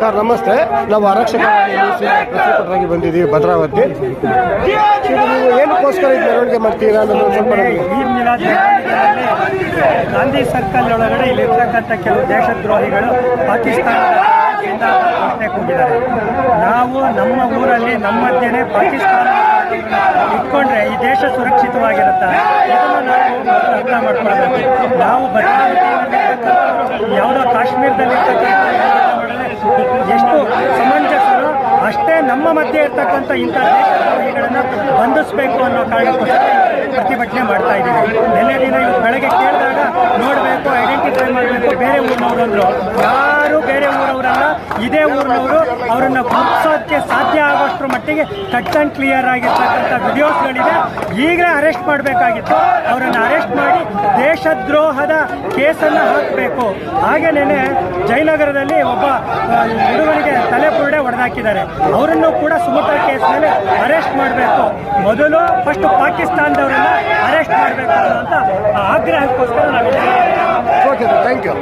Sir, ನಮಸ್ತೆ. ನಾವು ಆರಕ್ಷಕ ಪ್ರತಿಪಟರಾಗಿ ಬಂದಿದ್ದೀವಿ, ಭದ್ರಾವತಿ. ಏನಕ್ಕೋಸ್ಕರ ಇದು ಮೆರವಣಿಗೆ ಮಾಡ್ತೀರಾ ಗಾಂಧಿ ಸರ್ಕಲ್ ಒಳಗಡೆ ಇಲ್ಲಿರ್ತಕ್ಕಂಥ ಕೆಲವು ದೇಶದ್ರೋಹಿಗಳು ಕೂಗಿದ್ದಾರೆ. ನಾವು ನಮ್ಮ ಊರಲ್ಲಿ ನಮ್ಮದ್ದೇನೆ ಪಾಕಿಸ್ತಾನ ಇಟ್ಕೊಂಡ್ರೆ ಈ ದೇಶ ಸುರಕ್ಷಿತವಾಗಿರುತ್ತೆ? ಅರ್ಥ ಮಾಡ್ಕೊಳ್ಬೇಕು. ನಾವು ಭದ್ರಾವತಿ ಯಾವುದೋ ಕಾಶ್ಮೀರದಲ್ಲಿ ಮಧ್ಯೆ ಇರ್ತಕ್ಕಂಥ ಇಂಥ ದೇಶದ್ರೋಹಿಗಳನ್ನು ಬಂಧಿಸಬೇಕು ಅನ್ನೋ ಕಾರಣಕ್ಕೋಸ್ಕರ ಪ್ರತಿಭಟನೆ ಮಾಡ್ತಾ ಇದ್ದೀವಿ. ದಿನ ಇವತ್ತು ಬೆಳಗ್ಗೆ ಕೇಳಿದಾಗ ನೋಡಬೇಕು ಐಡೆಂಟಿಫೈ ಮಾಡಬೇಕು, ಬೇರೆ ಊರಿನವರು ಅಂದರು. ಯಾರು ಬೇರೆ ಊರವರಲ್ಲ, ಇದೇ ಊರಿನವರು ಅವರನ್ನು ಗುರುತಿಸೋಕ್ಕೆ ಸಾಧ್ಯ ಆಗೋಷ್ಟರ ಮಟ್ಟಿಗೆ ಕಟ್ ಆ್ಯಂಡ್ ಕ್ಲಿಯರ್ ಆಗಿರ್ತಕ್ಕಂಥ ವಿಡಿಯೋಸ್ಗಳಿದೆ ಈಗಲೇ ಅರೆಸ್ಟ್ ಮಾಡಬೇಕಾಗಿತ್ತು. ಅವರನ್ನು ಅರೆಸ್ಟ್ ಮಾಡಿ ದೇಶದ್ರೋಹದ ಕೇಸನ್ನು ಹಾಕಬೇಕು. ಹಾಗೇನೇ ಜಯನಗರದಲ್ಲಿ ಒಬ್ಬ ಹುಡುಗನಿಗೆ ತಲೆ ಬುರುಡೆ ಹೊಡೆದಾಕಿದ್ದಾರೆ ಅವರನ್ನು ಕೂಡ ಸುಮುಖ ಕೇಸ್ ಮೇಲೆ ಅರೆಸ್ಟ್ ಮಾಡಬೇಕು. ಮೊದಲು ಫಸ್ಟ್ ಪಾಕಿಸ್ತಾನದವರನ್ನ ಅರೆಸ್ಟ್ ಮಾಡಬೇಕು ಅನ್ನೋಂಥ ಆಗ್ರಹಕ್ಕೋಸ್ಕರ ನಾವು ಥ್ಯಾಂಕ್ ಯು